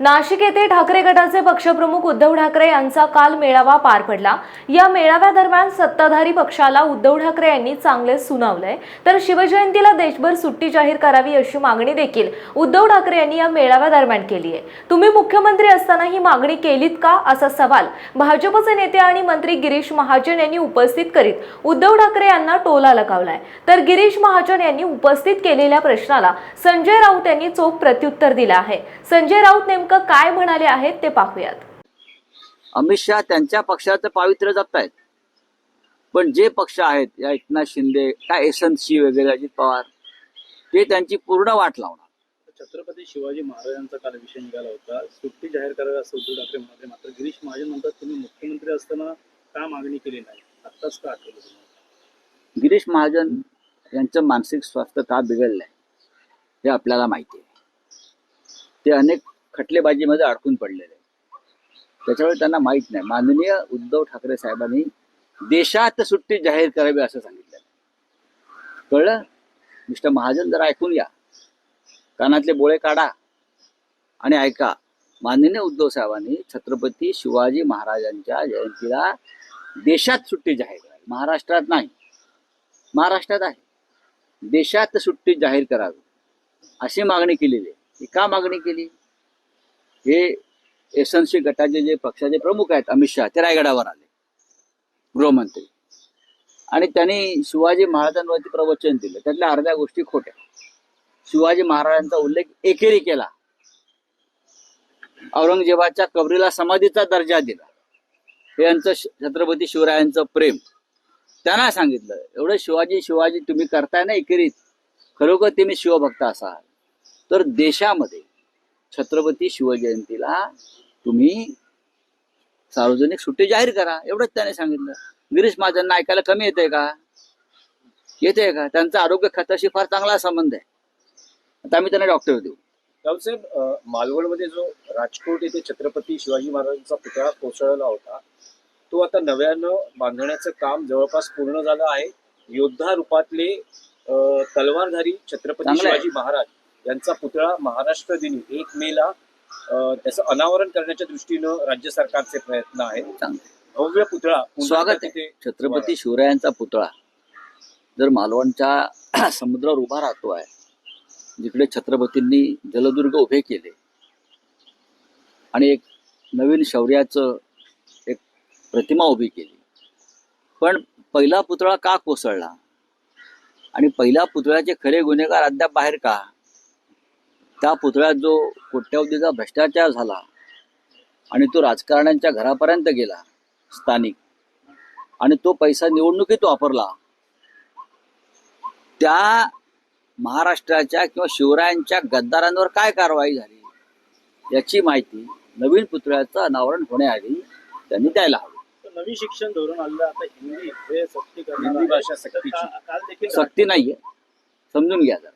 नाशिक येथे ठाकरे गटाचे पक्षप्रमुख उद्धव ठाकरे यांचा काल मेळावा पार पडला. या मेळाव्यादरम्यान सत्ताधारी पक्षाला उद्धव ठाकरे यांनी चांगले सुनावलंय तर शिवजयंतीला देशभर सुट्टी जाहीर करावी अशी मागणी देखील उद्धव ठाकरे यांनी या मेळाव्यादरम्यान केली आहे. तुम्ही मुख्यमंत्री असताना ही मागणी केलीत का? असा सवाल भाजपचे नेते आणि मंत्री गिरीश महाजन यांनी उपस्थित करीत उद्धव ठाकरे यांना टोला लगावलाय. तर गिरीश महाजन यांनी उपस्थित केलेल्या प्रश्नाला संजय राऊत यांनी चोख प्रत्युत्तर दिलं आहे. संजय राऊत नेमकं काय म्हणाले आहेत ते पाहूयात. अमित शहा त्यांच्या पक्षाचं पावित्र्य जपतायत. पण जे पक्ष आहेत या एकनाथ शिंदे काय एसएनसी वगैरे अजित पवार ते त्यांची पूर्ण वाट लावणार. छत्रपती शिवाजी महाराजांचा काल विषय निघाला होता. सुट्टी जाहीर करावी असं उद्धव ठाकरे म्हणाले. मात्र गिरीश महाजन म्हणतात तुम्ही मुख्यमंत्री असताना का मागणी केली नाही? आत्ताच का आठवलं? गिरीश महाजन यांचं मानसिक स्वास्थ्य का बिघडलंय हे आपल्याला माहिती आहे. ते अनेक खटलेबाजीमध्ये अडकून पडलेले त्याच्यामुळे त्यांना माहीत नाही. माननीय उद्धव ठाकरे साहेबांनी देशात सुट्टी जाहीर करावी असं सांगितलं. कळलं? मिस्टर महाजन जरा ऐकून या. कानातले बोळे काढा आणि ऐका. माननीय उद्धव साहेबांनी छत्रपती शिवाजी महाराजांच्या जयंतीला देशात सुट्टी जाहीर करावी. महाराष्ट्रात नाही. महाराष्ट्रात आहे. देशात सुट्टी जाहीर करावी. अशी मागणी केलेली आहे. ही का मागणी केली? हे एसएनसी गटाचे जे पक्षाचे प्रमुख आहेत अमित शहा ते रायगडावर आले. गृहमंत्री. आणि त्यांनी शिवाजी महाराजांवरती प्रवचन दिलं. त्यातल्या अर्ध्या गोष्टी खोट्या. शिवाजी महाराजांचा उल्लेख एकेरी केला. औरंगजेबाच्या कबरीला समाधीचा दर्जा दिला. हे यांचं छत्रपती शिवरायांचं प्रेम. त्यांना सांगितलं एवढं शिवाजी शिवाजी तुम्ही करताय ना एकेरीत? खरोखर तुम्ही शिवभक्त असाल. तर देशामध्ये छत्रपती शिवजयंतीला तुम्ही सार्वजनिक सुट्टी जाहीर करा. एवढंच त्याने सांगितलं. गिरीश महाजनना ऐकायला कमी येते का? येते का? त्यांचा आरोग्य खात्याशी फार चांगला संबंध आहे. आता आम्ही त्यांना डॉक्टर देऊ. रावसाहेब मालवणमध्ये जो राजकोट येथे छत्रपती शिवाजी महाराजांचा पुतळा कोसळला होता तो आता नव्यानं बांधण्याचं काम जवळपास पूर्ण झालं आहे. योद्धा रूपातले तलवारधारी छत्रपती. शिवाजी महाराज यांचा पुतळा महाराष्ट्र दिनी एक मेला अ, त्याचं अनावरण करण्याच्या दृष्टीनं राज्य सरकारचे प्रयत्न आहेत. चांगलं. भव्य पुतळा स्वागत आहे. छत्रपती शिवरायांचा पुतळा. जर मालवणच्या समुद्रावर उभा राहतो आहे जिकडे छत्रपतींनी जलदुर्ग उभे केले आणि एक नवीन शौर्याचं एक प्रतिमा उभी केली. पण पहिला पुतळा का कोसळला? आणि पहिल्या पुतळ्याचे खरे गुन्हेगार अद्याप बाहेर का? त्या पुतळ्यात जो कोट्यावधीचा भ्रष्टाचार झाला आणि तो राजकारण्यांच्या घरापर्यंत गेला स्थानिक आणि तो पैसा निवडणुकीत वापरला त्या महाराष्ट्राच्या किंवा शिवरायांच्या गद्दारांवर काय कारवाई झाली याची माहिती नवीन पुतळ्याचं अनावरण होण्याआधी त्यांनी द्यायला हवी. नवीन शिक्षण धोरण आलं आता हिंदी हे सक्ती सक्ती नाहीये. समजून घ्या जरा.